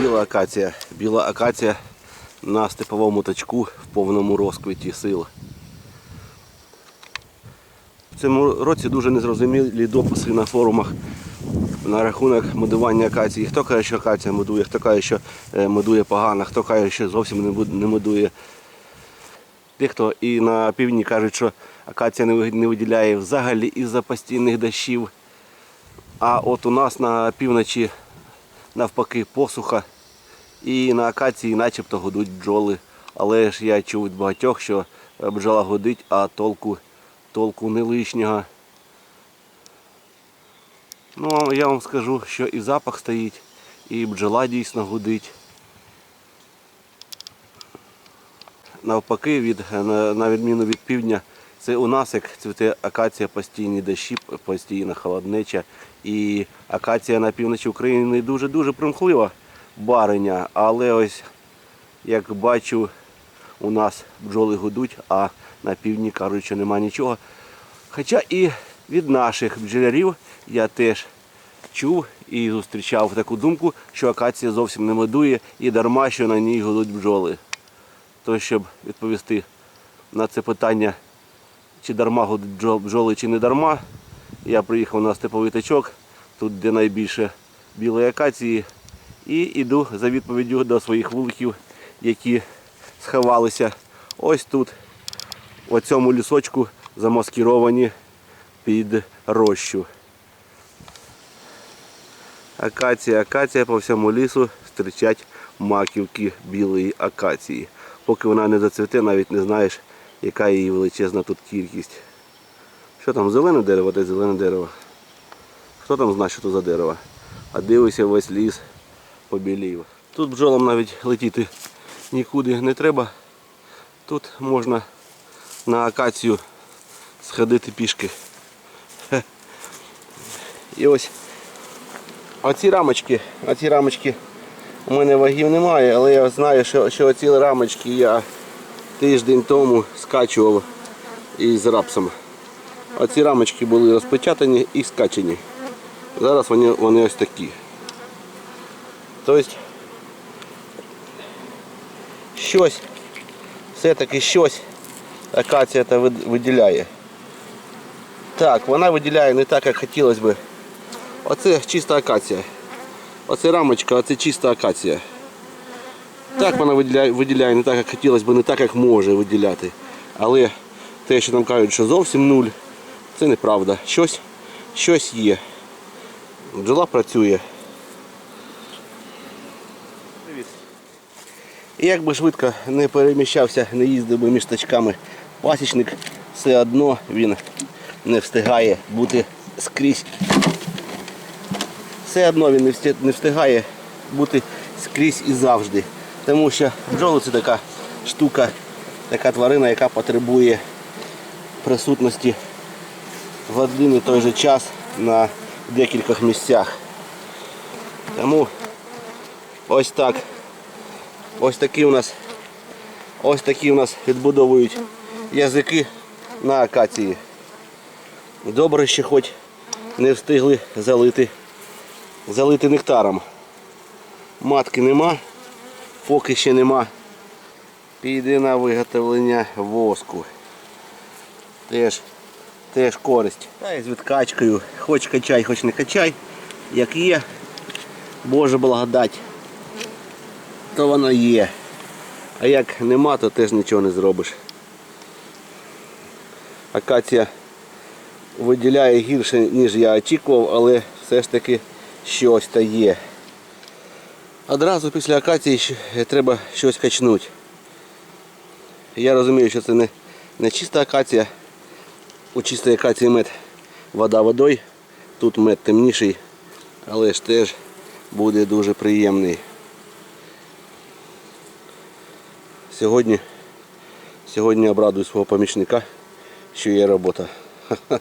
Біла акація. Біла акація на степовому тачку в повному розквіті сил. В цьому році дуже незрозумілі дописи на форумах на рахунок модування акації. Хто каже, що акація модує, хто каже, що е, модує погано, хто каже, що зовсім не модує. Дехто і на півдні кажуть, що акація не виділяє взагалі із-за постійних дощів. А от у нас на півночі навпаки посуха. І на акації начебто гудуть бджоли. Але ж я чув від багатьох, що бджола гудить, а толку, толку не лишнього. Ну, я вам скажу, що і запах стоїть, і бджола дійсно гудить. Навпаки, від, на відміну від півдня, це у нас як цвіте акація постійні дощі, постійна холоднеча. І акація на півночі України дуже-дуже примхлива бариня. Але ось як бачу, у нас бджоли гудуть, а на півдні кажуть, що нема нічого. Хоча і від наших бджолярів я теж чув і зустрічав таку думку, що акація зовсім не медує і дарма, що на ній гудуть бджоли. То, щоб відповісти на це питання, чи дарма гудуть бджоли, чи не дарма, я приїхав на степовий тачок, тут де найбільше білої акації, і йду за відповіддю до своїх вуликів, які сховалися ось тут, в цьому лісочку, замаскіровані під рощу. Акація, акація по всьому лісу зустрічать маківки білої акації. Поки вона не зацвіте, навіть не знаєш, яка її величезна тут кількість. Що там, зелене дерево, де зелене дерево? Хто там знає, що це за дерево? А дивися, весь ліс побілів. Тут бджолам навіть летіти нікуди не треба. Тут можна на акацію сходити пішки. І ось оці рамочки, оці рамочки у мене вагів немає, але я знаю, що, що оці рамочки я тиждень тому скачував із рапсом. Оці рамочки були розпечатані і скачені. Зараз вони, вони ось такі. Тобто щось, все-таки щось акація та вид- виділяє. Так, вона виділяє не так, як хотілося би. Оце чиста акація. Оце рамочка, оце чиста акація. Так вона виділяє, виділяє не так, як хотілося б, не так, як може виділяти. Але те, що нам кажуть, що зовсім нуль, це неправда. Щось, щось є. Бджола працює. І як би швидко не переміщався, не їздив би між тачками пасічник, все одно він не встигає бути скрізь. Все одно він не встигає бути скрізь і завжди. Тому що бджоли це така штука, така тварина, яка потребує присутності в один і той же час на декількох місцях. Тому ось так. Ось такі у нас ось такі у нас відбудовують язики на акації. Добре, що хоч не встигли залити, залити нектаром. Матки нема, поки ще нема. Піде на виготовлення воску. Теж, теж користь. Та і з відкачкою. Хоч качай, хоч не качай. Як є, Боже благодать, то воно є. А як нема, то теж нічого не зробиш. Акація виділяє гірше, ніж я очікував, але все ж таки щось та є. Одразу після акації треба щось качнути. Я розумію, що це не, не чиста акація. У чистої акації мед вода водою. Тут мед темніший, але ж теж буде дуже приємний. Сьогодні, сьогодні обрадую свого помічника, що є робота.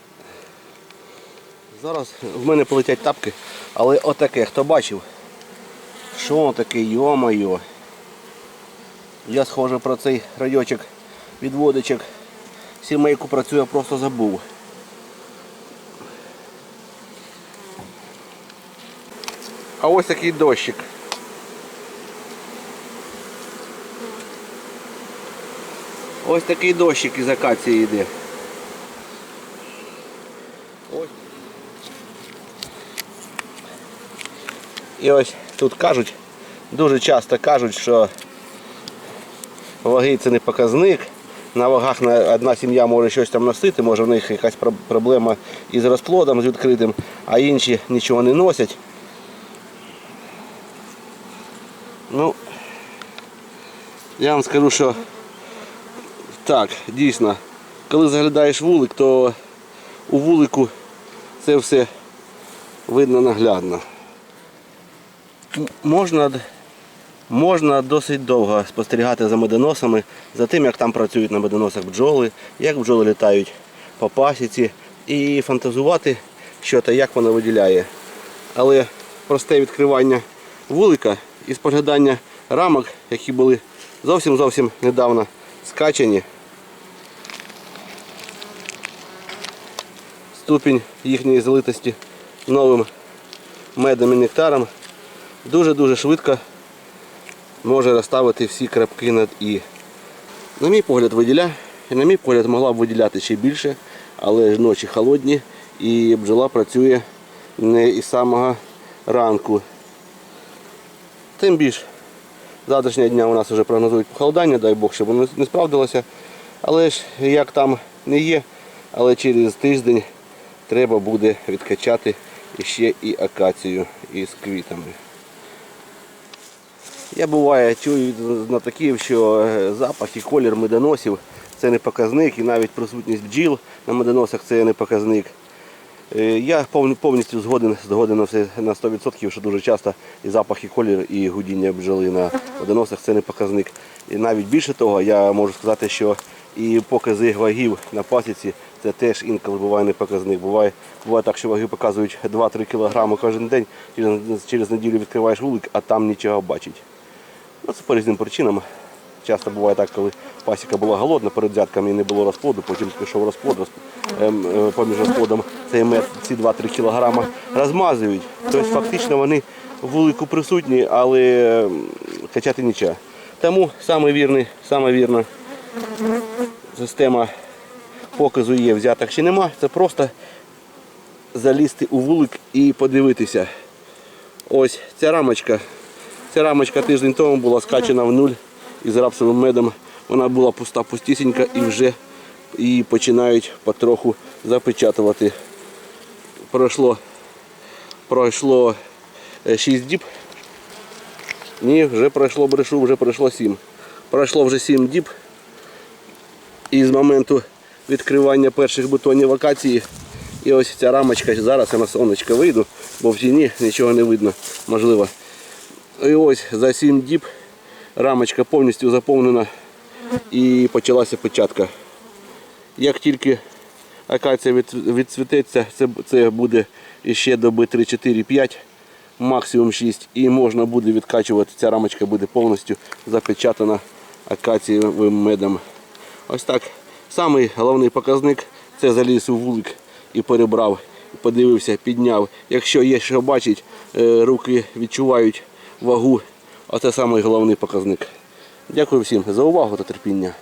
Зараз в мене полетять тапки, але отаке, хто бачив, що воно таке, йо-моє. Я схоже про цей райочок відводичок сімейку я просто забув. А ось такий дощик. Ось такий дощик із акації йде. Ось. І ось тут кажуть, дуже часто кажуть, що ваги це не показник. На вагах одна сім'я може щось там носити, може в них якась проблема із розплодом, з відкритим, а інші нічого не носять. Ну, я вам скажу, що так, дійсно, коли заглядаєш вулик, то у вулику це все видно наглядно. Можна, можна досить довго спостерігати за медоносами, за тим, як там працюють на медоносах бджоли, як бджоли літають по пасіці і фантазувати, що та як воно виділяє. Але просте відкривання вулика і споглядання рамок, які були зовсім зовсім недавно скачані. Ступінь їхньої залитості новим медом і нектаром дуже-дуже швидко може розставити всі крапки над І. На мій погляд виділяє, і на мій погляд могла б виділяти ще більше, але ж ночі холодні і бджола працює не із самого ранку. Тим більш завтрашнього дня у нас вже прогнозують похолодання, дай Бог, щоб воно не справдилося. Але ж як там не є, але через тиждень треба буде відкачати ще і акацію із квітами. Я буває чую від знатоків, що е, запах і колір медоносів це не показник, і навіть присутність бджіл на медоносах це не показник. Е, Я повністю згоден, згоден на на 100%, що дуже часто і запах, і колір, і гудіння бджоли на водоносах це не показник. І навіть більше того, я можу сказати, що і покази вагів на пасіці це теж інколи буває не показник. Буває, буває так, що ваги показують 2-3 кг кожен день, через, через неділю відкриваєш вулик, а там нічого бачить. Ну, це по різним причинам. Часто буває так, коли пасіка була голодна перед взятками і не було розплоду, потім пішов розплод, розп- ем, е, поміж розплодом цей мед ці 2-3 кг розмазують. Тобто фактично вони вулику присутні, але ем, качати нічого. Тому саме вірний, саме вірна система показу є, взяток ще нема. Це просто залізти у вулик і подивитися. Ось ця рамочка. Ця рамочка тиждень тому була скачана в нуль із рапсовим медом. Вона була пуста, пустісінька і вже її починають потроху запечатувати. Пройшло, пройшло 6 діб. Ні, вже пройшло брешу, вже пройшло 7. Пройшло вже 7 діб. І з моменту відкривання перших бутонів акації. І ось ця рамочка, зараз я на сонечко вийду, бо в тіні нічого не видно, можливо. І ось за 7 діб рамочка повністю заповнена і почалася початка. Як тільки акація від, відцвітеться, це, це буде ще доби 3-4-5, максимум 6, і можна буде відкачувати, ця рамочка буде повністю запечатана акацієвим медом. Ось так. Самий головний показник це заліз у вулик і перебрав, подивився, підняв. Якщо є що бачить, е, руки відчувають вагу, а самий головний показник. Дякую всім за увагу та терпіння.